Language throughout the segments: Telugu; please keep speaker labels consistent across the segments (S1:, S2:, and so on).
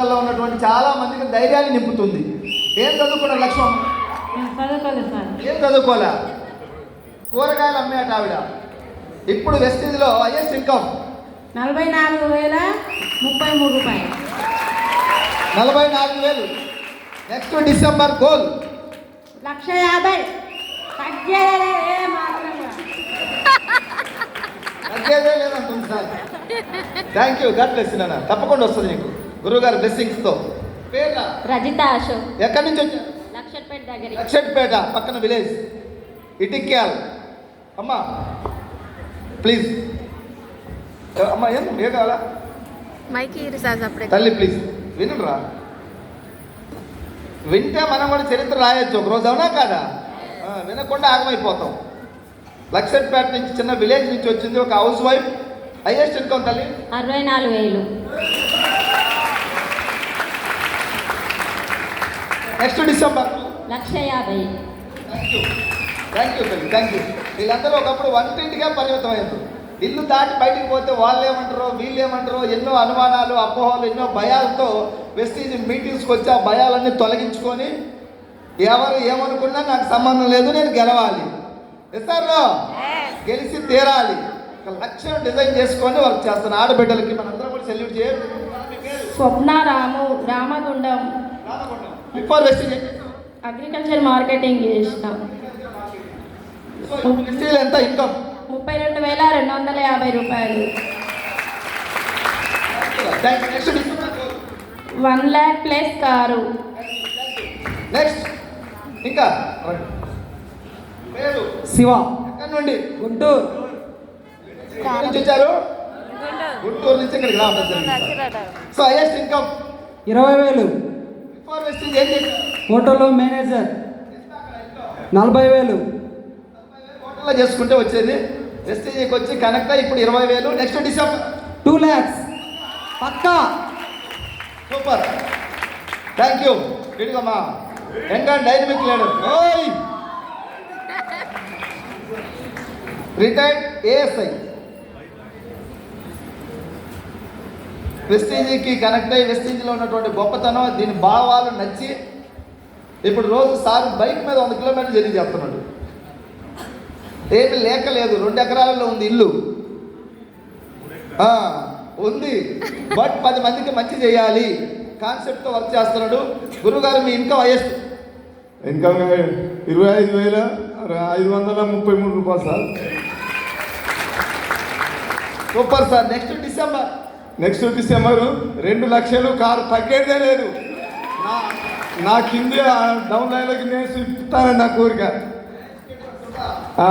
S1: ఉన్నటువంటి చాలా మందికి ధైర్యాన్ని నింపుతుంది. ఏం చదువుకున్న లక్ష్యం ఏం చదువుకోలే? కూరగాయలు అమ్మేట ఆవిడ. ఇప్పుడు వెస్టీజ్లో హైయెస్ట్ ఇన్కమ్
S2: నలభై నాలుగు వేల ముప్పై మూడు రూపాయలు.
S1: నలభై నాలుగు వేలు. నెక్స్ట్ డిసెంబర్ గోల్
S2: లక్ష యాభై. తగ్గేదే
S1: లేదంటుంది సార్. థ్యాంక్ యూ బ్లెస్ నాన్న. తప్పకుండా వస్తుంది నీకు. గురువుగారి బ్లెస్సింగ్స్తో. పేరు
S3: రజిత అశోక్.
S1: ఎక్కడి నుంచి వచ్చారు?
S3: దగ్గర
S1: లక్షట్పేట పక్కన విలేజ్. ఇటిక్యాల్. అమ్మా ప్లీజ్. అమ్మా ఏం ఏ కావాలా?
S3: మైకి అప్పుడే.
S1: తల్లి ప్లీజ్. వినరా వింటే మనం కూడా చరిత్ర రాయొచ్చు. ఒక రోజు అవునా కాదా? వినకుండా ఆగమైపోతాం. లక్షట్పేట నుంచి చిన్న విలేజ్ నుంచి వచ్చింది ఒక హౌస్ వైఫ్. హైయెస్ట్ ఇన్కమ్ తల్లి?
S3: అరవై నాలుగు వేలు.
S1: Next December.
S3: లక్ష యాభై.
S1: థ్యాంక్ యూ థ్యాంక్ యూ తల్లి థ్యాంక్ యూ వీళ్ళందరూ ఒకప్పుడు వంటింటిగా పరిమితం అయ్యారు ఇల్లు దాటి బయటికి పోతే వాళ్ళు ఏమంటారో వీళ్ళు ఏమంటారో ఎన్నో అనుమానాలు అపోహలు ఎన్నో భయాలతో వెస్టీజ్ మీటింగ్స్కి వచ్చి ఆ భయాలన్నీ తొలగించుకొని ఎవరు ఏమనుకున్నా నాకు సంబంధం లేదు నేను గెలవాలి. ఇస్తారో గెలిచి తీరాలి. లక్ష్యం డిజైన్ చేసుకొని వర్క్ చేస్తాను. ఆడబిడ్డలకి మనందరం కూడా సెల్యూట్ చేయాలి.
S2: స్వప్న రాము రామగుండం. అగ్రికల్చర్ మార్కెటింగ్ చేసినాం.
S1: ఎంత ఇన్కమ్
S2: ముప్పై రెండు వేల రెండు వందల యాభై రూపాయలు. One lakh plus car.
S1: Next ఇంకా.
S4: శివ.
S1: ఎక్కడి నుండి?
S4: గుంటూరు.
S1: నుంచి వచ్చారు? గుంటూరు. నుంచి ఇక్కడికి రావడం జరిగింది. సో హైయెస్ట్ ఇన్కమ్
S4: ఇరవై వేలు
S1: బిఫోర్ వెస్టింగ్ ఏం చేశారు
S4: హోటల్లో మేనేజర్. నలభై వేలు.
S1: హోటల్లో చేసుకుంటే వచ్చేది. వెస్టింగ్కి వచ్చి కనెక్ట్ ఇప్పుడు ఇరవై వేలు. Next December
S4: two lakhs. Pakka.
S1: Super. Thank you. ఇదిగమ్మా young and dynamic leader. ఓయ్. Retired ASI. వెస్టీజీకి కనెక్ట్ అయ్యి వెస్టీజీలో ఉన్నటువంటి గొప్పతనం దీని భావాలు నచ్చి ఇప్పుడు రోజు సార్ బైక్ మీద వంద కిలోమీటర్లు జర్నీ చేస్తున్నాడు. ఏమి లేక లేదు రెండు ఎకరాలలో ఉంది ఇల్లు. ఉంది. బట్ పది మందికి మంచి చేయాలి. కాన్సెప్ట్తో వర్క్ చేస్తున్నాడు. గురుగారు మీ ఇన్కమ్ హైయెస్ట్
S5: ఇంకా ఇరవై ఐదు వేల ఐదు వందల ముప్పై మూడు రూపాయలు sir.
S1: Super sir. Next December
S5: next December రెండు లక్షలు కారు తగ్గేదే లేదు. నా నా కింది డౌన్ లైన్లోకి నేను ఇప్పిస్తానని నా కోరిక ఆ,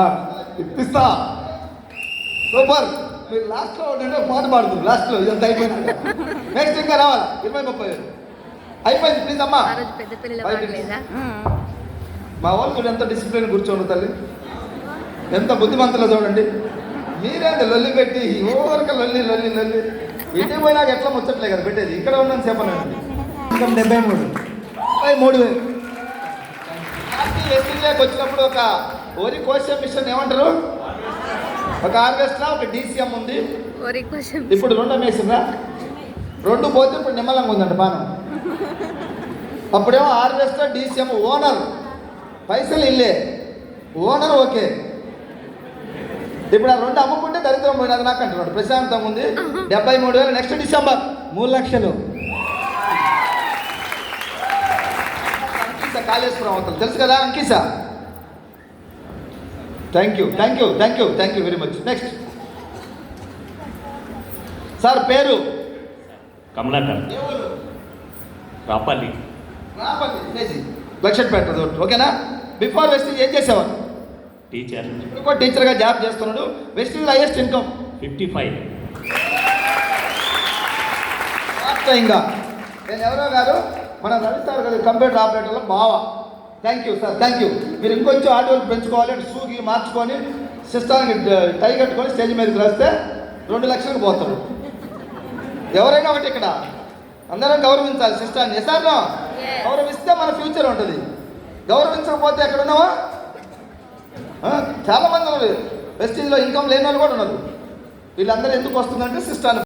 S5: ఇప్పిస్తా.
S1: సూపర్ మీరు లాస్ట్లో ఒక పాట పాడుతుంది. లాస్ట్లో ఇదంతా అయిపోయింది. నెక్స్ట్ ఇంకా రావాలా? ఇరవై ముప్పై. అయిపోయింది ప్లీజ్ అమ్మా. మా వాళ్ళు చూడు ఎంత డిసిప్లిన్ కూర్చోండి తల్లి? ఎంత బుద్ధిమంతులో చూడండి. మీరేంది లొల్లి పెట్టి ఓవరక లొల్లి లొల్లి లొల్లి? ఇంటికి పోయినాక ఎట్లా ముచ్చట్లే కదా పెట్టేది? ఇక్కడ ఉన్నాను చెప్పనండి
S4: ఇన్కమ్ డెబ్బై మూడు.
S1: మూడు. వేలు ఎస్టీలోకి వచ్చినప్పుడు ఒక వరి కోసే మిషన్ ఏమంటారు? ఒక ఆర్కెస్ట్రా ఒక డీసీఎం ఉంది. ఇప్పుడు రెండు వేసిందా రెండు పోతే ఇప్పుడు నిమ్మలంగా ఉందంట పానం అప్పుడేమో ఆర్కెస్ట్రా డీసీఎం ఓనర్. పైసలు ఇల్లే. Owner okay. ఇప్పుడు ఆ రెండు అమ్ముకుంటే దరిద్రం పోయినది నాకు అంటున్నాడు. ప్రశాంతంగా ఉంది. డెబ్బై మూడు వేలు. నెక్స్ట్ డిసెంబర్
S4: మూడు లక్షలు.
S1: అంకీస కాళేశ్వరం అవుతుంది తెలుసు కదా అంకీస? Thank you thank you thank you thank you very much next sir పేరు?
S6: కమలాకర్. రాపల్లి.
S1: రాపల్లి. లక్షపేట రోడ్ ఓకేనా? బిఫోర్ వెస్టింగ్ ఏం చేసేవారు?
S6: టీచర్
S1: ఇప్పుడు కూడా టీచర్గా జాబ్ చేస్తున్నాడు. Vesting highest income
S6: fifty five
S1: టైంగా నేను ఎవరో కాదు మన రవి సార్ గారు కంప్యూటర్ ఆపరేటర్లో బావ thank you sir thank you మీరు ఇంకొంచెం వర్క్ పెంచుకోవాలి అంటే షూకి మార్చుకొని సిస్టానికి టై కట్టుకొని స్టేజ్ మీదకి వస్తే రెండు లక్షలకు పోతారు. ఎవరైనా ఒకటి ఇక్కడ. అందరం గౌరవించాలి సిస్టాన్ని ఎసార్లో గౌరవిస్తే మన ఫ్యూచర్ ఉంటుంది. గౌరవించకపోతే ఎక్కడ ఉన్నావా? చాలామంది చాలా మంది ఉన్నారు. వెస్టీజ్లో ఇన్కమ్ లేని వాళ్ళు కూడా ఉన్నారు. వీళ్ళందరూ ఎందుకు వస్తుందంటే సిస్టాన్ని